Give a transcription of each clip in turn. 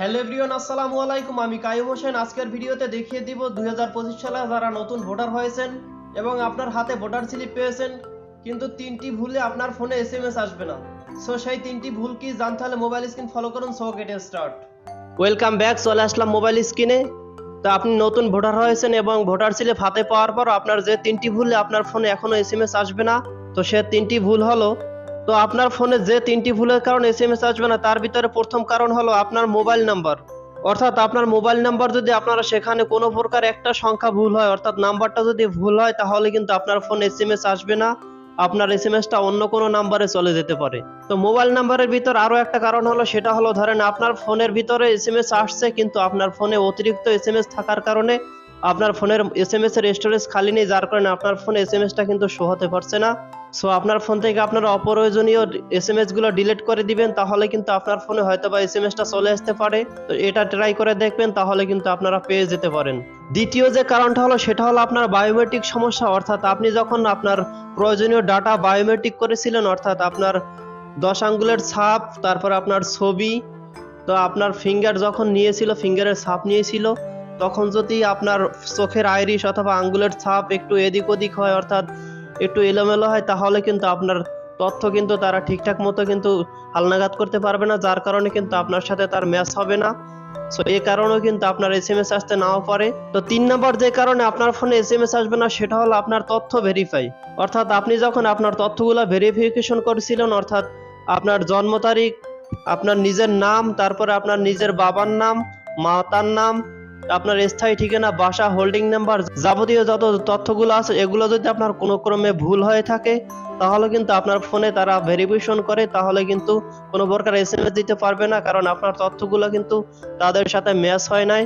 Hello everyone, আসসালামু আলাইকুম। আমি কাইম হোসেন। আজকের ভিডিওতে দেখিয়ে দিব দুই সালে যারা নতুন ভোটার হয়েছেন এবং আপনার হাতে ভোটার স্লিপ পেয়েছেন, কিন্তু তিনটি ভুলে আপনার ফোনে এস এম এস আসবে না। সো সেই তিনটি ভুল কি জানতে হলে মোবাইল স্ক্রিন ফলো করুন। So get start. Welcome back, চলে আসলাম মোবাইল স্ক্রিনে। তো আপনি নতুন ভোটার হয়েছেন এবং ভোটার স্লিপ হাতে পাওয়ার পর আপনার যে তিনটি ভুলে আপনার ফোনে এখনও এস এম এস আসবে না, তো সে তিনটি ভুল হলো। তো আপনার ফোনে যে তিনটি ভুলের কারণে এস এম এস আসবে না, তার ভিতরে প্রথম কারণ হলো আপনার মোবাইল নাম্বার। অর্থাৎ আপনার মোবাইল নাম্বার যদি আপনারা সেখানে কোনো প্রকার একটা সংখ্যা ভুল হয়, অর্থাৎ নাম্বারটা যদি ভুল হয়, তাহলে কিন্তু আপনার ফোনে এস এম এস আসবে না। আপনার এস এম এসটা অন্য কোনো নাম্বারে চলে যেতে পারে। তো মোবাইল নাম্বারের ভিতর আরও একটা কারণ হলো, সেটা হলো ধরেন আপনার ফোনের ভিতরে এস এম এস আসছে, কিন্তু আপনার ফোনে অতিরিক্ত এস এম এস থাকার কারণে আপনার ফোনের এস এম এস এর স্টোরেজ খালি নেই, যার কারণে আপনার ফোনে এস এম এসটা কিন্তু শো হতে পারছে না। সো আপনার ফোন থেকে আপনার অপ্রয়োজনীয় এস এম এসগুলো ডিলিট করে দিবেন, তাহলে কিন্তু আপনার ফোনে হয়তো বা এস এম এসটা চলে আসতে পারে। তো এটা ট্রাই করে দেখবেন, তাহলে কিন্তু আপনারা পেয়ে যেতে পারেন। দ্বিতীয় যে কারণটা হলো, সেটা হলো আপনার বায়োমেট্রিক সমস্যা। অর্থাৎ আপনি যখন আপনার প্রয়োজনীয় ডাটা বায়োমেট্রিক করেছিলেন, অর্থাৎ আপনার দশ আঙ্গুলের ছাপ, তারপর আপনার ছবি, তো আপনার ফিঙ্গার যখন নিয়েছিল ফিঙ্গারের ছাপ নিয়েছিল তখন যদি আপনার চোখের আইরিশ অথবা আঙ্গুলের ছাপ একটু এদিক ওদিক হয়, অর্থাৎ একটু এলোমেলো হয়, তাহলে কিন্তু আপনার তথ্য কিন্তু তারা ঠিকঠাক মতো কিন্তু হালনাগাদ করতে পারবে না, যার কারণে কিন্তু আপনার সাথে তার ম্যাচ হবে না। সো এই কারণেও কিন্তু আপনার এস এম এস আসতে নাও পারে। তো তিন নম্বর যে কারণে আপনার ফোনে এস এম এস আসবে না, সেটা হলো আপনার তথ্য ভেরিফাই অর্থাৎ আপনি যখন আপনার তথ্যগুলো ভেরিফিকেশন করেছিলেন, অর্থাৎ আপনার জন্ম তারিখ, আপনার নিজের নাম, তারপরে আপনার নিজের বাবার নাম, মাতার নাম আপনার স্থায়ী ঠিকানা, বাসা হোল্ডিং নাম্বার যাবতীয় যত তথ্যগুলো আছে, এগুলো যদি আপনার কোনো ক্রমে ভুল হয়ে থাকে, তাহলে কিন্তু আপনার ফোনে তারা ভেরিফিকেশন করে, তাহলে কিন্তু কোনো প্রকার এস দিতে পারবে না, কারণ আপনার তথ্যগুলো কিন্তু তাদের সাথে ম্যাচ হয় নাই,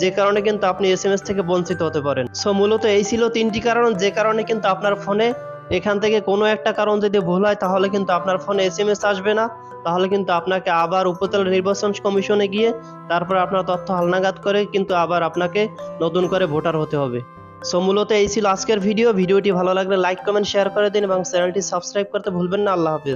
যে কারণে কিন্তু আপনি এস থেকে বঞ্চিত হতে পারেন। সো মূলত এই ছিল তিনটি কারণ, যে কারণে কিন্তু আপনার ফোনে এখান থেকে কোনো একটা কারণ যদি ভুল হয়, তাহলে কিন্তু আপনার ফোনে এস আসবে না। তাহলে কিন্তু আপনাকে আবার উপজেলা নির্বাচন কমিশনে গিয়ে তারপর আপনার তথ্য হালনাগাদ করে কিন্তু আবার আপনাকে নতুন করে ভোটার হতে হবে। সো, মূলত এই ছিল আজকের ভিডিও। ভিডিওটি ভালো লাগলে লাইক, কমেন্ট, শেয়ার করে দিন এবং চ্যানেলটি সাবস্ক্রাইব করতে ভুলবেন না। আল্লাহ হাফিজ।